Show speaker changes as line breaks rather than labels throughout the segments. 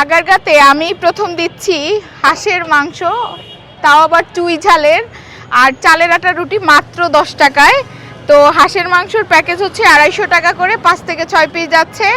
আগারগাতে আমি প্রথম দিচ্ছি হাঁসের মাংস, তাও আবার চুই ঝালের। আর চালের আটা রুটি মাত্র দশ টাকায়। তো হাঁসের মাংসর প্যাকেজ হচ্ছে আড়াইশো টাকা করে, পাঁচ থেকে ছয় পিস যাচ্ছে।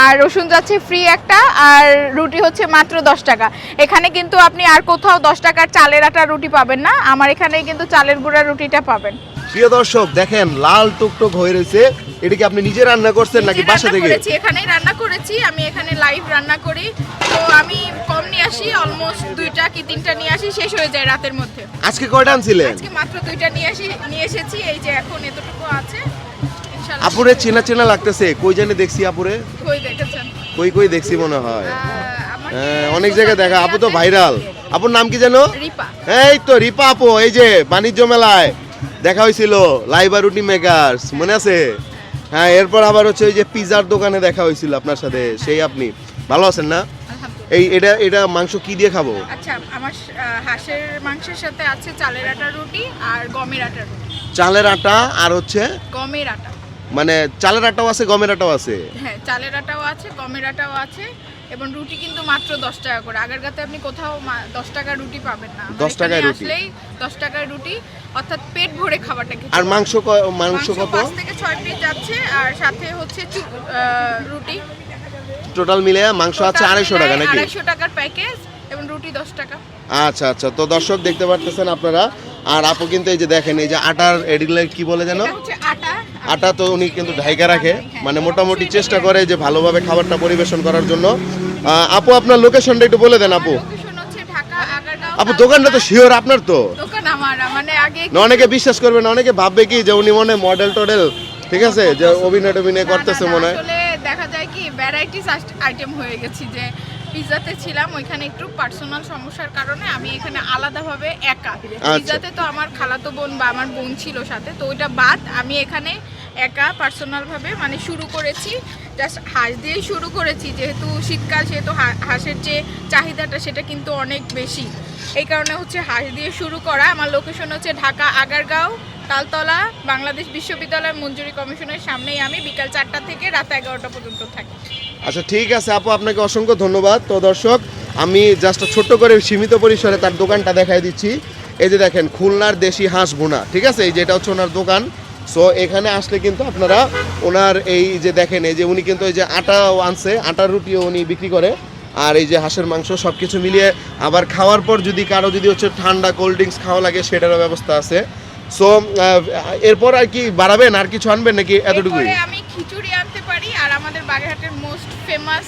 আর রসুন যাচ্ছে ফ্রি একটা, আর রুটি হচ্ছে মাত্র দশ টাকা। এখানে কিন্তু আপনি আর কোথাও দশ টাকার চালের আটা রুটি পাবেন না। আমার এখানে কিন্তু চালের গুঁড়া রুটিটা পাবেন।
প্রিয় দর্শক দেখেন লাল টুকটুক হয়ে রয়েছে। এটা কি আপনি নিজে রান্না করছেন নাকি বাসা থেকে?
করেছি এখানেই রান্না করেছি। আমি এখানে লাইভ রান্না করি। তো আমি কম নিয়ে আসি অলমোস্ট দুইটা কি তিনটা নিয়ে আসি শেষ হয়ে যায় রাতের মধ্যে।
আজকে কয়টা আনছিলেন?
আজকে মাত্র দুইটা নিয়ে আসি নিয়ে এসেছি। এই যে এখন এতটুকু আছে। ইনশাআল্লাহ।
আপুরে চেনা চেনা লাগতেছে। কই জানি দেখছি আপুরে?
কই দেখেছেন?
কই কই দেখছি মনে হয়। হ্যাঁ, অনেক জায়গায় দেখা। আপু তো ভাইরাল আপুর নাম কি জানো
রিপা।
এই তো রিপা আপু এই যে বাণিজ্য মেলায়। দেখা হয়েছিল লাইবা রুটি মেকার্স মনে আছে? হ্যাঁ এরপর আবার হচ্ছে ওই যে পিজার দোকানে দেখা হয়েছিল আপনার সাথে সেই আপনি। ভালো আছেন না? এই এটা এটা মাংস কি দিয়ে খাব?
আচ্ছা আমার হাঁসের মাংসের সাথে আছে চালের আটার রুটি আর গমের আটার রুটি।
চালের আটা আর হচ্ছে?
গমের আটা।
মানে চালের আটাও আছে গমের আটাও আছে?
হ্যাঁ চালের আটাও আছে গমের আটাও আছে। এবং রুটি কিন্তু মাত্র দশ টাকা করে। আগেরগাতে আপনি কোথাও দশ টাকার রুটি পাবেন না।
10 টাকায় রুটি।
আসলেই দশ টাকার রুটি অর্থাৎ পেট ভরে খাবারটা খেতে
আর মাংস মাংস কত?
পাঁচ থেকে ছয় পিস যাচ্ছে আর সাথে হচ্ছে রুটি।
টোটাল মিলে মাংস আছে আড়াইশো টাকা নাকি?
আড়াইশো টাকার প্যাকেজ এবং রুটি দশ টাকা।
আচ্ছা আচ্ছা। তো দর্শক দেখতে পারতেছেন আপনারা। আর আপু কিন্তু এই যে দেখেন এই যে আটার এডিগুলো কি বলে যেন?
হচ্ছে আটা
আটা তো উনি কিন্তু ঢাইকা রাখে। মানে মোটামুটি চেষ্টা করে যে ভালোভাবে খাবারটা পরিবেশন করার জন্য। আপু আপনার লোকেশনটা একটু বলে দেন আপু। আপু দোকানটা তো শিওর আপনার তো?
মানে
অনেকে বিশ্বাস করবে না অনেকে ভাববে কি যে উনি মনে মডেল টডেল ঠিক আছে? যে অভিনয় টভিনয় করতেছে মনে হয়।
দেখা যায় কি ভ্যারাইটিস আইটেম হয়ে গেছি যে পিৎজাতে ছিলাম ওইখানে একটু পার্সোনাল সমস্যার কারণে আমি এখানে আলাদাভাবে একা। পিৎজাতে তো আমার খালাতো বোন বা আমার বোন ছিল সাথে তো ওইটা বাদ আমি এখানে একা পার্সোনালভাবে মানে শুরু করেছি জাস্ট হাঁস দিয়েই শুরু করেছি। যেহেতু শীতকাল, সেহেতু হাঁসের যে চাহিদাটা, সেটা কিন্তু অনেক বেশি। এই কারণে হচ্ছে হাঁস দিয়ে শুরু করা। আমার লোকেশন হচ্ছে ঢাকা আগারগাঁও, তালতলা, বাংলাদেশ বিশ্ববিদ্যালয় মঞ্জুরি কমিশনের সামনেই আমি বিকাল চারটা থেকে রাত এগারোটা পর্যন্ত থাকি।
আচ্ছা ঠিক আছে আপু, আপনাকে অসংখ্য ধন্যবাদ। তো দর্শক, আমি জাস্ট ছোট্ট করে সীমিত পরিসরে তার দোকানটা দেখাই দিচ্ছি। এই যে দেখেন, খুলনার দেশি হাঁস বোনা, ঠিক আছে? এই যেটা হচ্ছে ওনার দোকান। সো এখানে আসলে কিন্তু আপনারা ওনার এই যে দেখেন, এই যে উনি কিন্তু এই যে আটাও আনছে, আটার রুটিও উনি বিক্রি করে। আর এই যে হাঁসের মাংস সব কিছু মিলিয়ে আবার খাওয়ার পর যদি কারও যদি হচ্ছে ঠান্ডা কোল্ড ড্রিঙ্কস খাওয়া লাগে, সেটারও ব্যবস্থা আছে। সো এরপর আর কি বাড়াবেন, আর কিছু আনবেন নাকি এতটুকুই?
আমি খিচুড়ি আনতে পারি, আর আমাদের বাগেরহাটের মোস্ট ফেমাস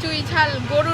চুই ঝাল গরু